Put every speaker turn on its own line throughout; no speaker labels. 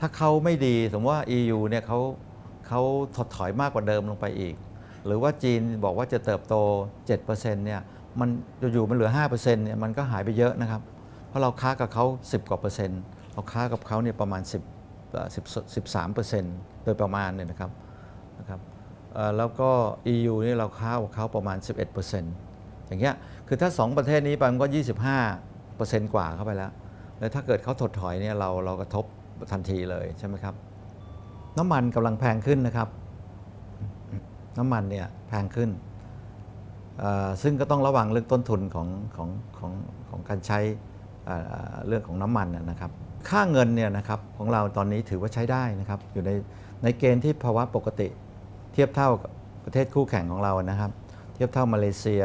ถ้าเขาไม่ดีสมมติว่า EU เนี่ยเขาเขาถดถอยมากกว่าเดิมลงไปอีก หรือว่าจีนบอกว่าจะเติบโต 7%เนี่ยมันอยู่ๆมันเหลือ 5%เนี่ยมันก็หายไปเยอะนะครับ เพราะเราค้ากับเขา 10 กว่าเปอร์เซ็นต์เราค้ากับเขาเนี่ยประมาณ 10เอ่อ10 13เปอร์เซ็นต์โดยประมาณเนี่ยนะครับนะครับแล้วก็ EU นี่เราค้ากับเขาประมาณ 11เปอร์เซ็นต์อย่างเงี้ยคือถ้า 2 ประเทศนี้ไปมันก็ 25เปอร์เซ็นต์กว่าเข้าไปแล้วแล้วถ้าเกิดเขาถดถอยเนี่ยเราเรากระทบ ทันทีเลยใช่ไหมครับ น้ำมันกำลังแพงขึ้นนะครับ น้ำมันเนี่ยแพงขึ้น ซึ่งก็ต้องระวังเรื่องต้นทุนของของของของการใช้เรื่องของน้ำมันนะครับ ค่าเงินเนี่ยนะครับของเราตอนนี้ถือว่าใช้ได้นะครับ อยู่ในในเกณฑ์ที่ภาวะปกติ เทียบเท่ากับประเทศคู่แข่งของเรานะครับ เทียบเท่ามาเลเซีย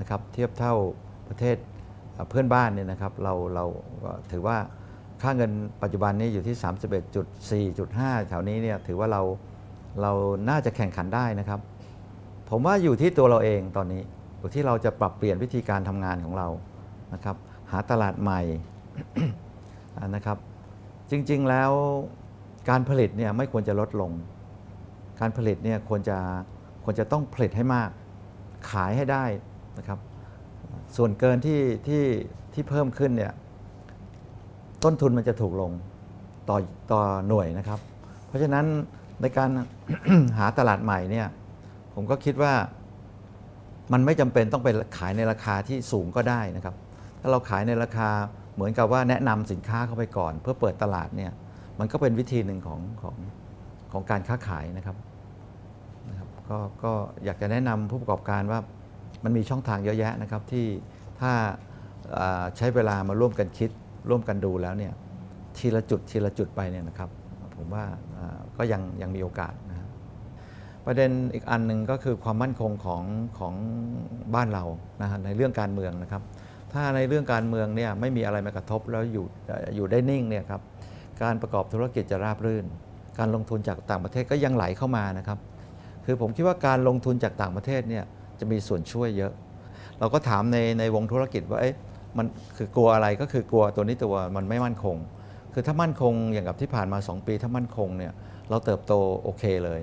นะครับ เทียบเท่าประเทศเอ่อเพื่อนบ้านเนี่ยนะครับ เราเราก็ถือว่า ค่าเงินปัจจุบันนี้อยู่ที่ 31.4.5 แถวนี้เนี่ยถือว่าเราเราน่าจะแข่งขันได้นะครับ ผมว่าอยู่ที่ตัวเราเองตอนนี้อยู่ที่เราจะปรับเปลี่ยนวิธีการทำงานของเรานะครับ หาตลาดใหม่นะครับ จริงๆแล้วการผลิตเนี่ยไม่ควรจะลดลง การผลิตเนี่ยควรจะควรจะต้องผลิตให้มาก ขายให้ได้นะครับ ส่วนเกินที่ที่ที่เพิ่มขึ้นเนี่ย ต้นทุนมันจะถูกลงต่อต่อหน่วยนะครับ เพราะฉะนั้นในการหาตลาดใหม่เนี่ยผมก็คิดว่ามันไม่จำเป็นต้องไปขายในราคาที่สูงก็ได้นะครับ ถ้าเราขายในราคาเหมือนกับว่าแนะนำสินค้าเข้าไปก่อน เพื่อเปิดตลาดเนี่ยมันก็เป็นวิธีหนึ่งของของของการค้าขายนะครับนะครับก็ก็อยากจะแนะนำผู้ประกอบการว่ามันมีช่องทางเยอะแยะนะครับที่ถ้าใช้เวลามาร่วมกันคิด ร่วมกันดูแล้วเนี่ยทีละจุดทีละจุดไปเนี่ยนะครับ ผมว่าก็ยังยังมีโอกาสนะประเด็นอีกอันหนึ่งก็คือความมั่นคงของของบ้านเรานะฮะในเรื่องการเมืองนะครับ ถ้าในเรื่องการเมืองเนี่ยไม่มีอะไรมากระทบแล้วอยู่เอ่ออยู่ได้นิ่งเนี่ยครับการประกอบธุรกิจจะราบรื่น การลงทุนจากต่างประเทศก็ยังไหลเข้ามานะครับ คือผมคิดว่าการลงทุนจากต่างประเทศเนี่ยจะมีส่วนช่วยเยอะ เราก็ถามในในวงธุรกิจว่าเอ๊ะ มันคือกลัวอะไรก็คือกลัวตัวนี้ตัวมันไม่มั่นคง คือถ้ามั่นคงอย่างกับที่ผ่านมา 2 ปีถ้ามั่นคงเนี่ยเราเติบโตโอเคเลย